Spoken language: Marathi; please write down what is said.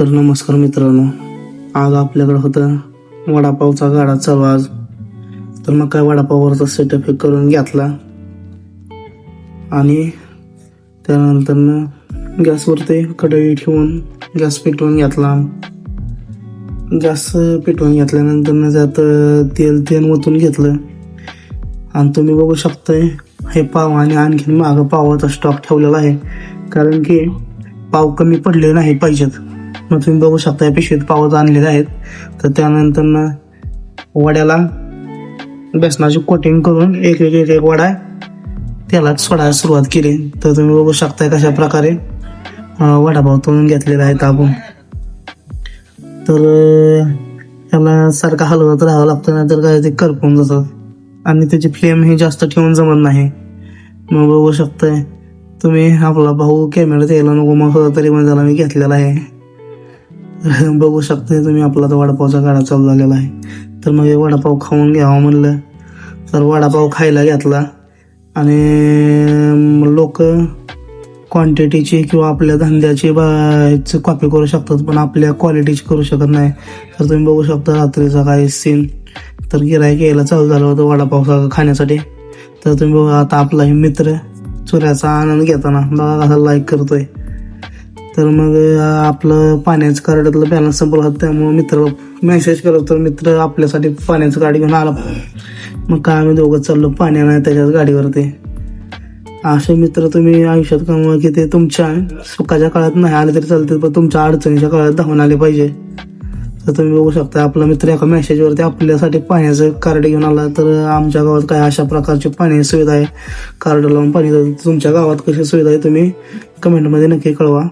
तर नमस्कार मित्रांनो आज आपल्याकडे होतं वडापावचा गाडा चालू आज तर मग काय वडापाववरचा सेटअप हे करून घेतला. आणि त्यानंतर गॅसवर ते कढई ठेवून गॅस पेटवून घेतला. गॅस पेटवून घेतल्यानंतर त्यात तेल तेल ओतून घेतलं. आणि तुम्ही बघू शकताय हे पाव आणि आणखीन मागं पावाचा स्टॉक ठेवलेला आहे. कारण की पाव कमी पडले नाही पाहिजेत. मग तुम्ही बघू शकता पिशवीत पावत आणलेले आहेत. तर त्यानंतर ना वड्याला बेसनाची कोटिंग करून एक एक एक एक वडा त्याला सोडायला सुरुवात केली. तर तुम्ही बघू शकताय कशा प्रकारे वडापाव तळून घेतलेला आहे आपण. तर त्याला सारखा हलवत राहावं लागतं नाहीतर काय ते करपून जातात आणि त्याची फ्लेम हे जास्त ठेवून जमत नाही. मग बघू शकताय तुम्ही आपला भाऊ कॅमेरा द्यायला नको मग तरी पण त्याला मी घेतलेला आहे. बघू शकते तुम्ही आपला तो वडापावचा गाडा चालू झालेला आहे. तर मग हे वडापाव खाऊन घ्यावा म्हणलं. तर वडापाव खायला घेतला. आणि लोक क्वांटिटीची किंवा आपल्या धंद्याची बा कॉपी करू शकतात पण आपल्या क्वालिटीची करू शकत नाही. तर तुम्ही बघू शकता रात्रीचा काही सीन तर गिरायक यायला चालू झालं होतं वडापाव खाण्यासाठी. तर तुम्ही बघा आता आपला हे मित्र चुऱ्याचा आनंद घेताना बघा कसा लाईक करतोय. तर मग आपलं पाण्याचं कार्डातलं बॅलन्स संपल होता त्यामुळे मित्र मेसेज करत तर मित्र आपल्यासाठी पाण्याचं गाडी घेऊन आला. मग काय आम्ही दोघं चाललो पाण्या नाही त्याच्याच गाडीवरती. असे मित्र तुम्ही आयुष्यात कमवा की ते तुमच्या सुखाच्या काळात नाही आले तरी चालते पण तुमच्या अडचणीच्या काळात धावून आले पाहिजे. तर तुम्ही बघू शकता आपला मित्र एका मेसेजवरती आपल्यासाठी पाण्याचं कार्ड घेऊन आला तर आमच्या गावात काय अशा प्रकारची पाणी सुविधा आहे? कार्ड लावून पाणी तुमच्या गावात कशी सुविधा आहे तुम्ही कमेंटमध्ये नक्की कळवा.